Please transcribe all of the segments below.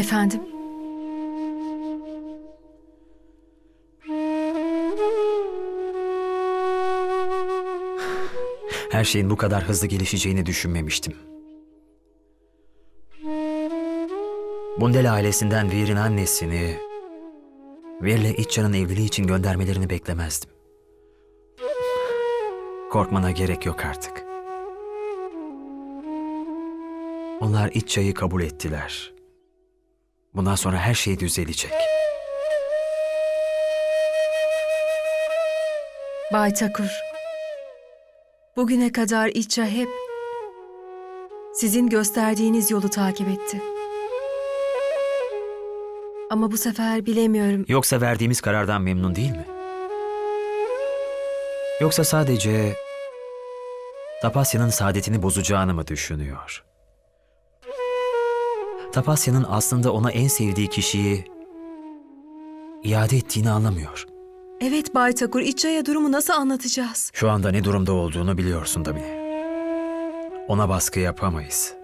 Efendim? Her şeyin bu kadar hızlı gelişeceğini düşünmemiştim. Bundel ailesinden Veer'in annesini Veer'le İtcan'ın evliliği için göndermelerini beklemezdim. Korkmana gerek yok artık. Onlar İtça'yı kabul ettiler. Bundan sonra her şey düzelecek. Bay Takur. Bugüne kadar İçça hep sizin gösterdiğiniz yolu takip etti. Ama bu sefer bilemiyorum. Yoksa verdiğimiz karardan memnun değil mi? Yoksa sadece Tapasya'nın saadetini bozacağını mı düşünüyor? Tapasya'nın aslında ona en sevdiği kişiyi iade ettiğini anlamıyor. Evet Bay Takur, İçça'ya durumu nasıl anlatacağız? Şu anda ne durumda olduğunu biliyorsun tabii. Ona baskı yapamayız.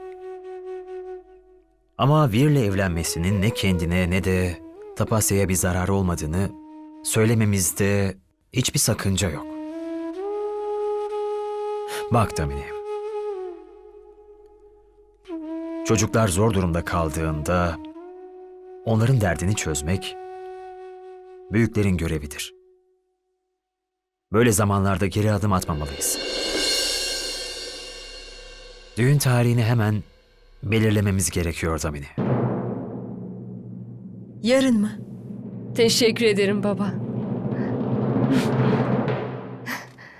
Ama Vir'le evlenmesinin ne kendine ne de Tapasya'ya bir zararı olmadığını söylememizde hiçbir sakınca yok. Bak Damini. Çocuklar zor durumda kaldığında onların derdini çözmek büyüklerin görevidir. Böyle zamanlarda geri adım atmamalıyız. Düğün tarihini hemen belirlememiz gerekiyor Damini. Yarın mı? Teşekkür ederim baba.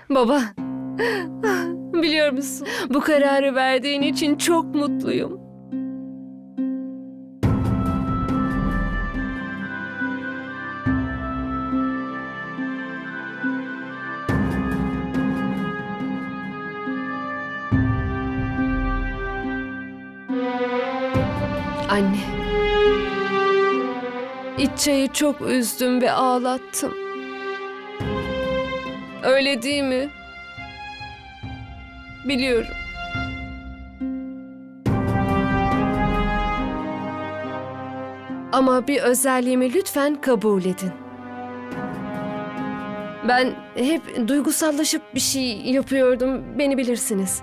baba. Biliyor musun? Bu kararı verdiğin için çok mutluyum. Anne. İtçayı çok üzdüm ve ağlattım. Öyle değil mi? Biliyorum. Ama bir özelliğimi lütfen kabul edin. Ben hep duygusallaşıp bir şey yapıyordum, beni bilirsiniz.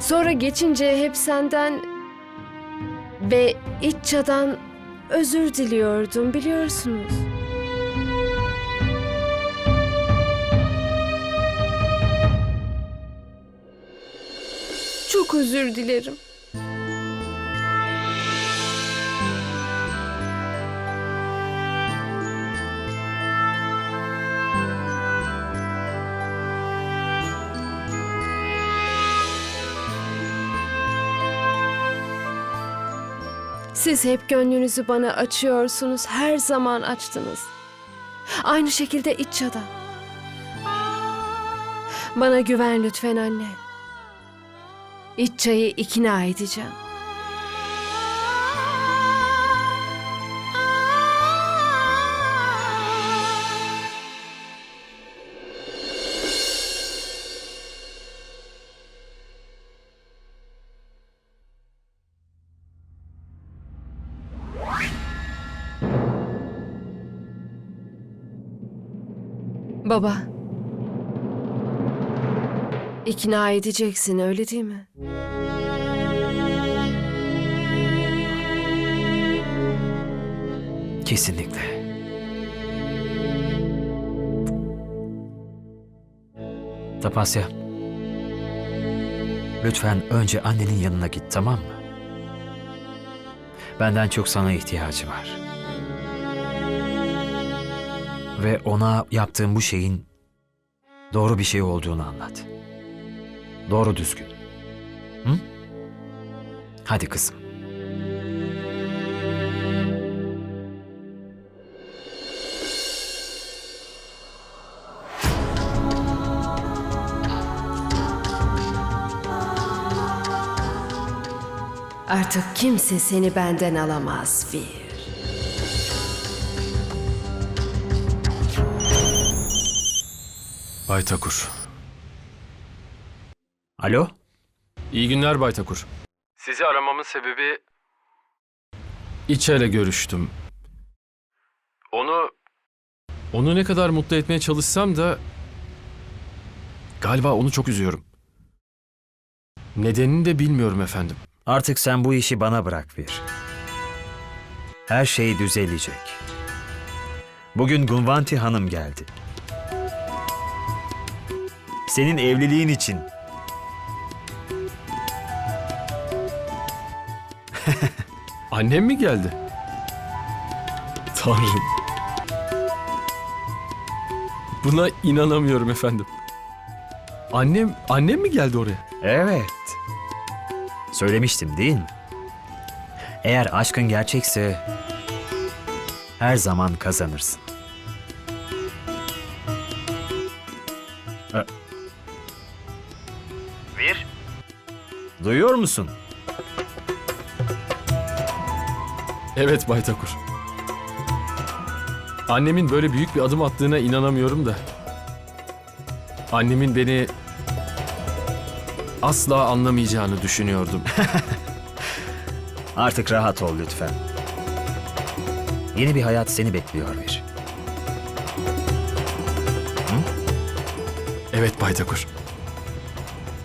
Sonra geçince hep senden ve İtça'dan özür diliyordum biliyorsunuz. Çok özür dilerim. Siz hep gönlünüzü bana açıyorsunuz. Her zaman açtınız. Aynı şekilde İtça'da. Bana güven lütfen anne. İtça'yı ikna edeceğim. Baba. İkna edeceksin öyle değil mi? Kesinlikle. Tapasya. Lütfen önce annenin yanına git tamam mı? Benden çok sana ihtiyacı var. Ve ona yaptığım bu şeyin doğru bir şey olduğunu anlat. Doğru düzgün. Hı? Hadi kızım. Artık kimse seni benden alamaz Vir. Bay Takur, Alo? İyi günler Bay Takur. Sizi aramamın sebebi... İçer'le görüştüm. Onu... Onu ne kadar mutlu etmeye çalışsam da... Galiba onu çok üzüyorum. Nedenini de bilmiyorum efendim. Artık sen bu işi bana bırak bir. Her şey düzelecek. Bugün Gunvanti Hanım geldi. Senin evliliğin için. Annem mi geldi? Tanrım. Buna inanamıyorum efendim. Annem, annem mi geldi oraya? Evet. Söylemiştim değil mi? Eğer aşkın gerçekse her zaman kazanırsın. Bir. Duyuyor musun? Evet Bay Takur. Annemin böyle büyük bir adım attığına inanamıyorum da. Annemin beni asla anlamayacağını düşünüyordum. Artık rahat ol lütfen. Yeni bir hayat seni bekliyor bir. evet Bay Takur.